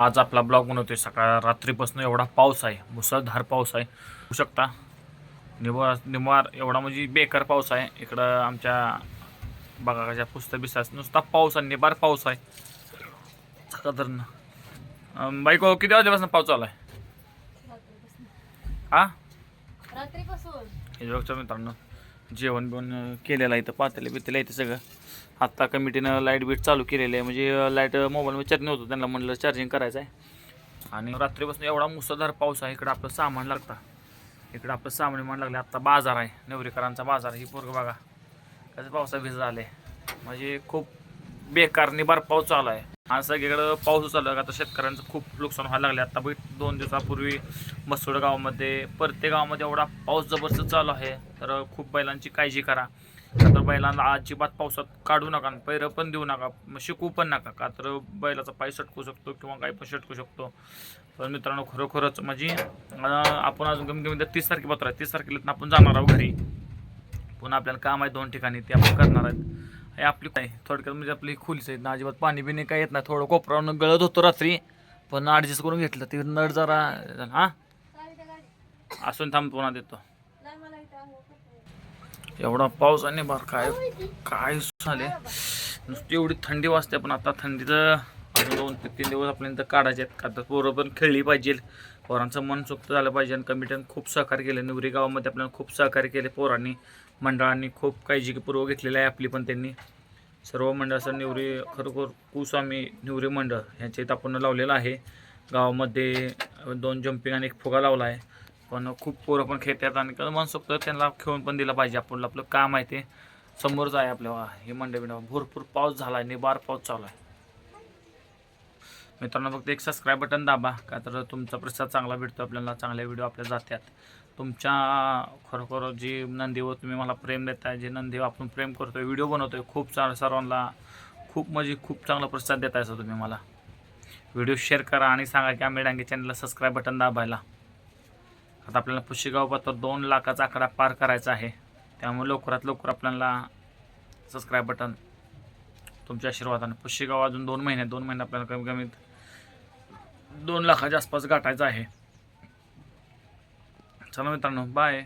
आज आपला ब्लॉग बनवतोय. सकाळ रात्रीपासून एवढा पाऊस आहे. मुसळधार पाऊस आहे. होऊ शकता. निवार निवार एवढा म्हणजे बेकार पाऊस आहे. इकडं आमच्या कशा पुस्तक बिस्तात नुसता पाऊस आहे निबार पाऊस आहे. साधारण बाईक किती वाजल्यापासून पाऊस चालू आहे? हा मित्रांनो. जेवण बिवण केलेलं आहे इथं पातेले बितेले आहे ते सगळं. आत्ता कमिटीनं लाइट बीट चालू केलेली आहे. म्हणजे लाइट मोबाईलमध्ये चार्जिंग होतं त्यांना म्हणलं चार्जिंग करायचं आहे आणि रात्रीपासून एवढा मुसळधार पाऊस आहे इकडं आपलं सामान लागतं. इकडं आपलं सामान म्हण लागलं आत्ता बाजार आहे नवरीकरांचा बाजार ही पोरग बघा. कसं पावसा भिज झाले म्हणजे खूप बेकार निबार पाऊस चालू आहे. आज सगळीकडं पाऊस चालू आहे. आता शेतकऱ्यांचं खूप नुकसान व्हायला लागले आता बघ दोन दिवसापूर्वी मसोड गावामध्ये प्रत्येक गावामध्ये एवढा पाऊस जबरदस्त चालू आहे. तर खूप बैलांची काळजी करा. तर बैलांना अजिबात पावसात काढू नका पैरं पण देऊ नका. मग शिकवू पण नका. का तर बैलाचा पाय सटकू शकतो किंवा काही पण सटकू शकतो. पण मित्रांनो खरोखरच म्हणजे आपण अजून कमी कमी तीस तारखे पात्र आहे. तीस तारखेला आपण जाणार आहोत घरी. पुन्हा आपल्याला काम आहे दोन ठिकाणी ते आपण करणार आहेत. हे आपली काय थोडक्यात म्हणजे आपली खोलीच आहे ना अजिबात पाणी बिणी काय येत नाही. थोडं कोपरावरून गळत होतो रात्री पण ॲडजस्ट करून घेतलं. ते नळ जरा हां? असून थांब पुन्हा देतो. एवढा पाऊस आणि बार काय काय झाले? नुसती एवढी थंडी वाजते पण आता थंडीचं अजून दोन ते तीन दिवस आपल्याला काढायचे आहेत. का तर पोरं पण खेळली पाहिजे पोरांचं मन सुक्त झालं पाहिजे आणि कमिटीनं खूप सहकार्य केलं. निवरी गावामध्ये आपल्याला खूप सहकार्य केले पोरांनी मंडळांनी. खूप काळजीपूर्वक घेतलेलं आहे आपली पण त्यांनी. सर्व मंडळाचं निवरी खरोखर कुस्वामी निवरी मंडळ ह्याच्या इथं आपण लावलेलं आहे. गावामध्ये दोन जम्पिंग आणि एक फुगा लावला आहे. पण खूप पोरं पण खेळतात आणि कसं मनसोक्त त्यांना खेळून पण दिलं पाहिजे आपण आपलं काम आहे ते. समोरच आहे आपल्या हे मंडळ बिंडळ भरपूर पाऊस झाला आहे. निबार पाऊस चालू आहे. मित्रांनो फक्त एक सबस्क्राईब बटन दाबा का तर तुमचा प्रसाद चांगला भेटतो आपल्याला चांगले व्हिडिओ आपल्या जातात तुमच्या खरोखर जी नंदीवर तुम्ही मला प्रेम देताय जे नंदीवर आपण प्रेम करतोय व्हिडिओ बनवतोय खूप चांग सर्वांना खूप म्हणजे खूप चांगला प्रसाद देताय सर तुम्ही मला. व्हिडिओ शेअर करा आणि सांगा की आम्ही डांगे चॅनलला सबस्क्राईब बटन दाबायला. आता आपल्याला पुशीगाव पात्र दोन लाखाचा आकडा पार करायचा आहे. त्यामुळे लवकरात लवकर आपल्याला सबस्क्राईब बटन तुमच्या आशीर्वादाने. पुशीगाव अजून दोन महिने दोन महिने आपल्याला कमी कमी दोन लाखाच्या आसपास गाठायचं आहे. चला मित्रांनो बाय